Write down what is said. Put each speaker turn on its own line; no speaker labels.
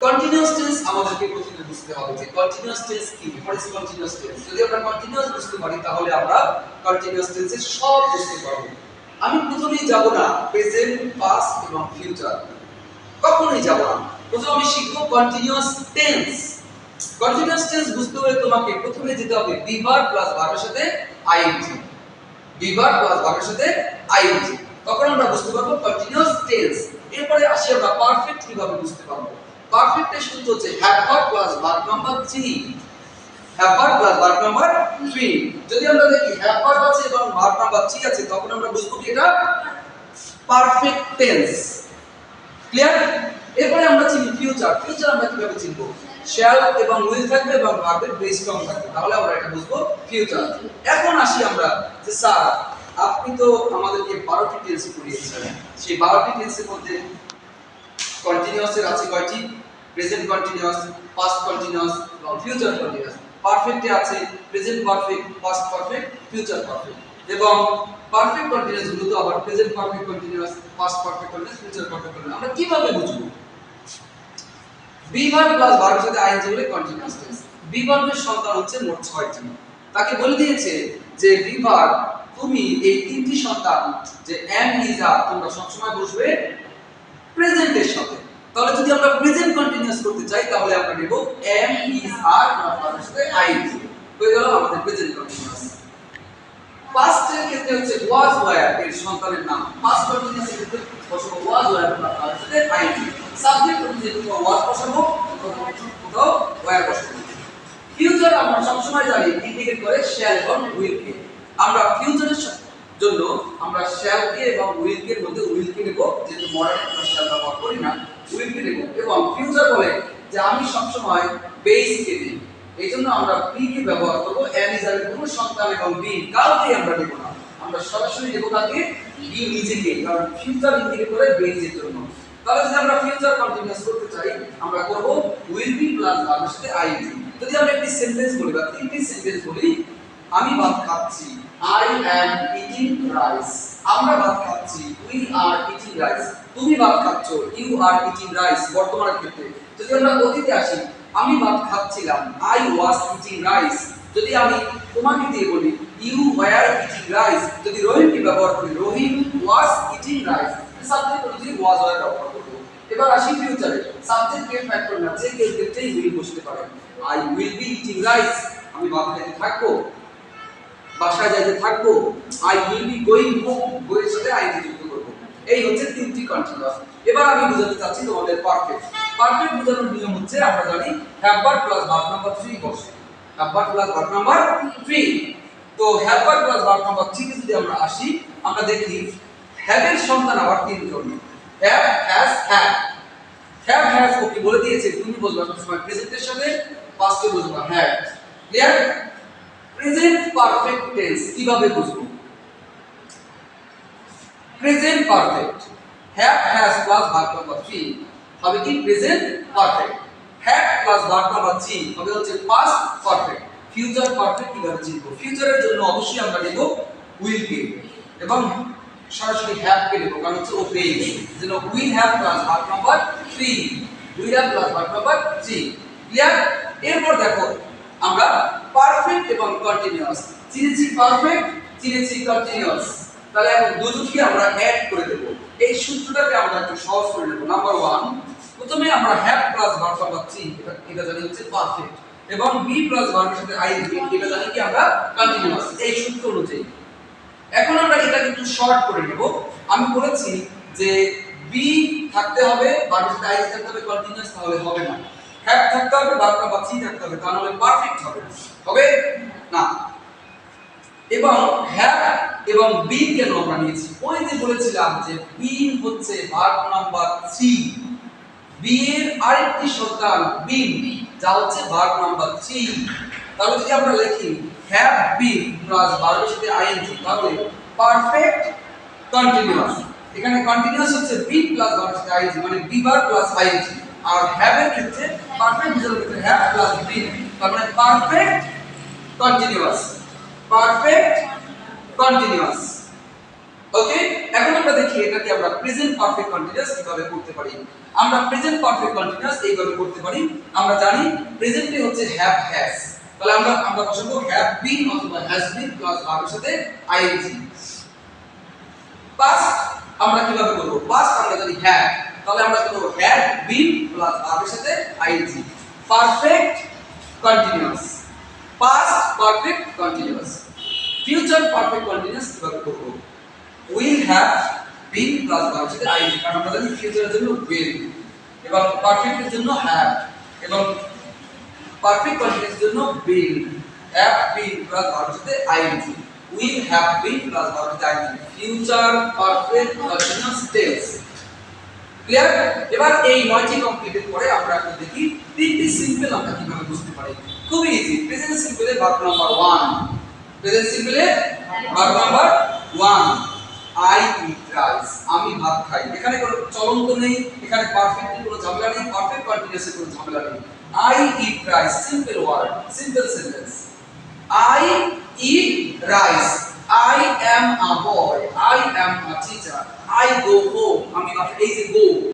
Continuous tense আমাদেরকে প্রথমে বুঝতে হবে যে কন্টিনিউয়াস টেন্স কি? হোয়াট ইজ কন্টিনিউয়াস টেন্স যদি আমরা কন্টিনিউয়াস বুঝতে পারি, তাহলে আমরা কন্টিনিউয়াস টেন্সের সব বুঝতে পারব। আমি প্রথমেই যাব না প্রেজেন্ট পাস্ট এবং ফিউচার কখনোই যাব না। প্রথমে আমি শিখব কন্টিনিউয়াস টেন্স কন্টিনিউয়াস টেন্স বুঝতে হলে তোমাকে প্রথমে যেতে হবে বিভার প্লাস ভার্বের সাথে আইএনজি বিভার প্লাস ভার্বের সাথে আইএনজি তখন আমরা বুঝতে পারব কন্টিনিউয়াস টেন্স এরপরে আসি আমরা পারফেক্ট কীভাবে বুঝতে পারব। পারফেক্ট এর সূত্র হচ্ছে। Got plus verb number 3 have got plus verb number 3 যদি আমরা দেখি গট আছে এবং ভার্ব নাম্বার 3 আছে, তখন আমরা বুঝব কি এটা? পারফেক্ট টেন্স ক্লিয়ার এরপরে আমরা চিনি ফিউচার ফিউচার আমরা কীভাবে চিনবো? শ্যাল এবং উইল থাকবে এবং ভার্বের বেস ফর্ম থাকবে। তাহলে আমরা এটা বুঝব ফিউচার এখন আসি আমরা যে স্যার, আপনি তো আমাদেরকে 12টি টেন্স পড়িয়েছেন সেই 12টি টেন্সের মধ্যে কন্টিনিউয়াস এর আছে কয়টি? প্রেজেন্ট কন্টিনিউয়াস পাস্ট কন্টিনিউয়াস এবং ফিউচার কন্টিনিউয়াস পারফেক্টে আছে present perfect past perfect future perfect এবং পারফেক্ট কন্টিনিউয়াসগুলো আবার present perfect continuous past perfect continuous future perfect continuous আমরা কীভাবে বুঝব? বি ভার্ব প্লাস ভার্বের সাথে আইএনজি হলে কন্টিনিউয়াস টেন্স বি ভার্বের সংখ্যা হচ্ছে মোট 6টি তাকে বলে দিয়েছে যে বি ভার্ব তুমি এই তিনটি সন্তান, যে এম ইজ আর তোমরা সবসময় বসবে প্রেজেন্টের সাথে। তাহলে যদি আমরা প্রেজেন্ট কন্টিনিউয়াস করতে চাই, তাহলে আমরা নেব এম ইজ আর ভার্বের সাথে আইএনজি হয়ে গেল আমাদের প্রেজেন্ট কন্টিনিউয়াস পাস্টের ক্ষেত্রে হচ্ছে ওয়াজ ওয়্যার এর সন্তানের নাম। পাস্ট কন্টিনিউয়াস এর ক্ষেত্রে বসাবো ওয়াজ ওয়্যার তার সাথে আইএনজি সাবজেক্ট অনুযায়ী যেহেতু ওয়াজ বসাবো কোথাও ওয়্যার বসাবো। ফিউচার আমরা সবসময় জানি ইন্ডিকেট করে শ্যাল এবং উইল কে। আমরা ফিউচারের জন্য আমরা শ্যাল কে এবং উইল কে মধ্যে উইল কে নেব। যেহেতু মডার্ন আমরা শ্যাল ব্যবহার করি না উইল কে নেব এবং ফিউচার বলে যে আমি সবসময় বেস কে দিই এই জন্য আমরা বি কে ব্যবহার করব এর কোনো সন্তান এবং বি কাউকে আমরা নেব না। আমরা সরাসরি নেব কাকে? বি নিজেকে, কারণ ফিউচার ইন্ডিকেট করে বেসের জন্য। তাহলে যদি আমরা ফিউচার কন্টিনিউয়াস করতে চাই, আমরা করব উইল বি প্লাস ভার্বের সাথে আইএনজি যদি আমরা একটি সেন্টেন্স বলি বা তিনটি সেন্টেন্স বলি, আমি ভাত খাচ্ছি। আই অ্যাম ইটিং রাইস আমরা ভাত খাচ্ছি উই আর ইটিং রাইস তুমি ভাত খাচ্ছ ইউ আর ইটিং রাইস বর্তমানের ক্ষেত্রে। যদি আমরা অতীতে আসি, আমি ভাত খাচ্ছিলাম আই ওয়াজ ইটিং রাইস যদি আমি তোমাকে দিয়ে বলি ইউ ওয়্যার ইটিং রাইস যদি রহিমকে ব্যবহার করি, Rahim was eating rice subject অনুযায়ী ওয়াজ ওয়্যার ব্যবহার করব এবার আসি ফিউচারে সাবজেক্ট কে ফ্যাক্টর না যে কেউ ক্ষেত্রেই উইল বসতে পারে। I will be eating rice আমি ভাত খেতে থাকব। বাসায় যাইতে থাকব I will be going home বইয়ের সাথে আই যুক্ত করব। এই হচ্ছে তিনটি কন্টিনিউয়াস এবার আমি বোঝাতে চাচ্ছি তোমাদের পারফেক্ট পারফেক্ট বোঝানোর নিয়ম হচ্ছে, আমরা জানি হ্যাভ প্লাস ভার্ব নাম্বার 3 বসে। হ্যাভ প্লাস ভার্ব নাম্বার 3 তো হ্যাভ প্লাস ভার্ব নাম্বার 3 তে যদি আমরা আসি, আমরা দেখি হ্যাভ এর সন্তান আবার তিন ধরনের have has have have has okay বলে দিয়েছে? তুমি বলবা সবসময় প্রেজেন্টের সাথে পাস্টে বলবা have clear present perfect tense কীভাবে বুঝব? Present perfect have has plus verb number 3 হবে কি? Present perfect have plus verb number 3 হবে হচ্ছে পাস্ট পারফেক্ট ফিউচার পারফেক্ট কীভাবে চিনব ফিউচারের জন্য অবশ্যই আমরা নেব উইল কে। এবং সরাসরি হ্যাভ কে নেব কারণ হচ্ছে ও গেছে। যেন will have plus verb number 3 will have plus verb number 3 clear এরপর দেখো, আমরা পারফেক্ট এবং কন্টিনিউয়াস চিনেছি পারফেক্ট চিনেছি কন্টিনিউয়াস তাহলে এখন দুটোকে আমরা অ্যাড করে দেব। এই সূত্রটাকে আমরা একটু সহজ করে নেব। নাম্বার ওয়ান প্রথমে আমরা হ্যাভ প্লাস ভার্ব এটা এটা জানি হচ্ছে পারফেক্ট এবং বি প্লাস ভার্বের সাথে আই এটা জানি কি আমরা কন্টিনিউয়াস এই সূত্র অনুযায়ী। এখন আমরা এটাকে একটু শর্ট করে নেব। আমি বলেছি যে বি থাকতে হবে ভার্বের সাথে আই থাকতে হবে কন্টিনিউয়াস তাহলে হবে না। হ্যাভ থাকতে হবে ভার্ব নাম্বার থ্রি থাকতে হবে তা নাহলে পারফেক্ট হবে। হবে? না। এবং হ্যাভ এবং বি কেন আমরা নিয়েছি? ওই যে বলেছিলাম যে বি হচ্ছে ভার্ব নাম্বার 3 বি এর আরেকটি সন্তান বিন যা হচ্ছে ভার্ব নাম্বার 3 তাহলে যদি আমরা লিখি হ্যাভ বিন প্লাস ভার্বের সাথে আইএনজি তাহলে পারফেক্ট কন্টিনিউয়াস এখানে কন্টিনিউয়াস হচ্ছে বি প্লাস ভার্বের সাথে আইএনজি মানে বি ভার্ব প্লাস আইএনজি আর হ্যাভ এর ক্ষেত্রে পারফেক্ট বোঝানোর ক্ষেত্রে হ্যাভ প্লাস বিন তার মানে perfect continuous perfect continuous okay এখন আমরা দেখি এটাকে আমরা প্রেজেন্ট পারফেক্ট কন্টিনিউয়াস কীভাবে করতে পারি। আমরা প্রেজেন্ট পারফেক্ট কন্টিনিউয়াস এইভাবে করতে পারি। আমরা জানি প্রেজেন্টে হচ্ছে হ্যাভ হ্যাজ তাহলে আমরা আমরা বসাবো হ্যাভ বিন অথবা হ্যাজ বিন প্লাস ভার্বের সাথে আইএনজি পাস্ট আমরা কীভাবে করব? পাস্ট আমরা জানি হ্যাভ তাহলে আমরা করব? হ্যাড বিন প্লাস ভার্বের সাথে ING perfect continuous past perfect continuous future perfect continuous কীভাবে করব? উইল হ্যাভ বিন প্লাস ভার্বের সাথে আইএনজি কারণ আমরা জানি ফিউচারের জন্য উইল এবং পারফেক্টের জন্য হ্যাভ এবং পারফেক্ট কন্টিনিউয়াস জন্য বিন হ্যাভ বিন প্লাস ভার্বের সাথে ING will have been plus ভার্বের সাথে ING future perfect continuous tense clear এবার এই নয়টি কমপ্লিটেড পরে আমরা এখন দেখি তিনটি সিম্পল আমরা কীভাবে বুঝতে পারি। খুবই ইজি প্রেজেন্ট সিম্পলে verb number 1 present সিম্পলে verb number 1 I eat rice আমি ভাত খাই। এখানে কোনো চলন্ত নেই। এখানে পারফেক্ট কোনো ঝামেলা নেই। পারফেক্ট কন্টিনিউয়াসের কোনো ঝামেলা নেই। I eat rice simple word simple sentence I eat rice I am a boy. I am a teacher. I go home. আমি বাসায় এই যে go